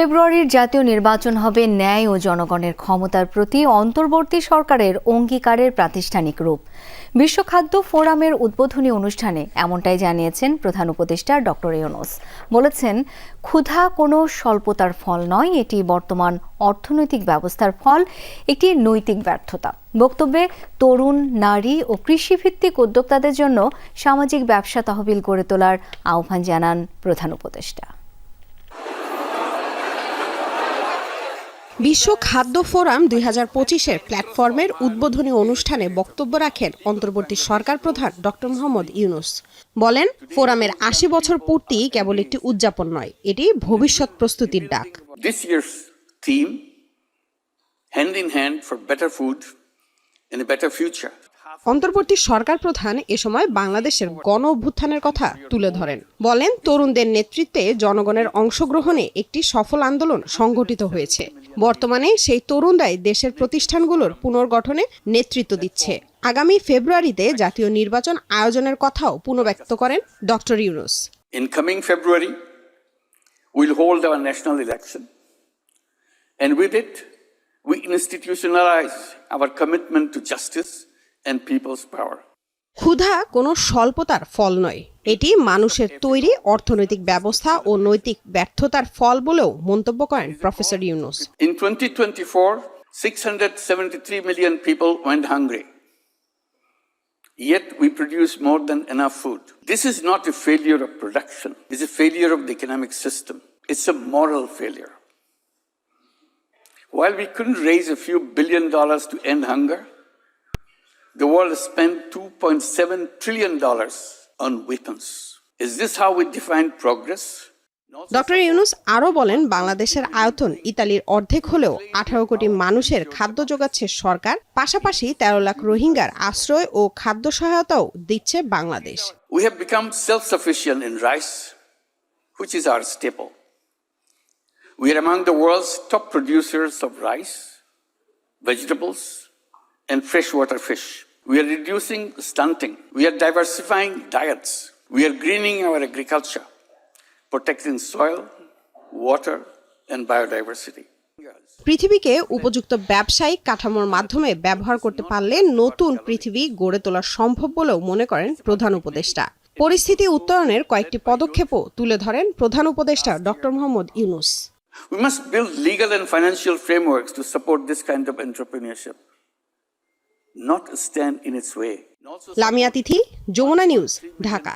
ফেব্রুয়ারির জাতীয় নির্বাচন হবে ন্যায় ও জনগণের ক্ষমতার প্রতি অন্তর্বর্তী সরকারের অঙ্গীকারের প্রাতিষ্ঠানিক রূপ। বিশ্ব খাদ্য ফোরামের উদ্বোধনী অনুষ্ঠানে এমনটাই জানিয়েছেন প্রধান উপদেষ্টা ডক্টর ইউনুস। বলেছেন, ক্ষুধা কোনো স্বল্পতার ফল নয়, এটি বর্তমান অর্থনৈতিক ব্যবস্থার ফল, একটি নৈতিক ব্যর্থতা। বক্তব্যে, তরুণ, নারী ও কৃষিভিত্তিক উদ্যোক্তাদের জন্য সামাজিক ব্যবসা তহবিল গড়ে তোলার আহ্বান জানান প্রধান উপদেষ্টা। বিশ্ব খাদ্য ফোরাম দুই হাজার পঁচিশের প্ল্যাটফর্মের উদ্বোধনী অনুষ্ঠানে বক্তব্য রাখেন অন্তর্বর্তী সরকার প্রধান ডক্টর মোহাম্মদ ইউনুস বলেন ফোরামের আশি বছর পূর্তি কেবল একটি উদযাপন নয় এটি ভবিষ্যৎ প্রস্তুতির ডাক This year's theme, Hand in Hand for Better Food and a Better Future. অন্তর্বর্তী সরকার প্রধান এ সময় বাংলাদেশের গণ অভ্যুত্থানের কথা তুলে ধরেন। বলেন তরুণদের নেতৃত্বে জনগণের অংশগ্রহণে একটি সফল আন্দোলন সংগঠিত হয়েছে। বর্তমানে সেই তরুণরাই দেশের প্রতিষ্ঠানগুলোর পুনর্গঠনে নেতৃত্ব দিচ্ছে। আগামী ফেব্রুয়ারিতে জাতীয় নির্বাচন আয়োজনের কথাও পুনর্ব্যক্ত করেন doctor Yunus. Incoming February will hold our national election. And with it, we institutionalize our commitment to justice and people's power. ক্ষুধা কোনো স্বল্পতার ফল নয় এটি মানুষের তৈরি অর্থনৈতিক ব্যবস্থা ও নৈতিক ব্যর্থতার ফল বলেও মন্তব্য করেন professor Yunus In 2024, 673 million people went hungry. Yet we produce more than enough food. This is not a failure of production, it's a failure of the economic system. It's a moral failure. While we couldn't raise a few billion dollars to end hunger, the world spent $2.7 trillion on weapons. Is this how we define progress? Doctor Yunus আরও বলেন বাংলাদেশের আয়তন ইতালির অর্ধেক হলেও আঠারো কোটি মানুষের খাদ্য যোগাচ্ছে সরকার পাশাপাশি তেরো লাখ রোহিঙ্গার আশ্রয় ও খাদ্য সহায়তাও দিচ্ছে Bangladesh We have become self sufficient in rice, which is our staple. We are among the world's top producers of rice, vegetables, and freshwater fish. We are reducing stunting. We are diversifying diets. We are greening our agriculture, protecting soil, water, and biodiversity. পৃথিবীকে উপযুক্ত ব্যবসায়িক কাঠামোর মাধ্যমে ব্যবহার করতে পারলে নতুন পৃথিবী গড়ে তোলা সম্ভব বলেও মনে করেন প্রধান উপদেষ্টা পরিস্থিতি উত্তরণের কয়েকটি পদক্ষেপও তুলে ধরেন প্রধান উপদেষ্টা doctor Mohammad Yunus We must build legal and financial frameworks to support this kind of entrepreneurship, not stand in its way. Lamia Tithi Jamuna news Dhaka.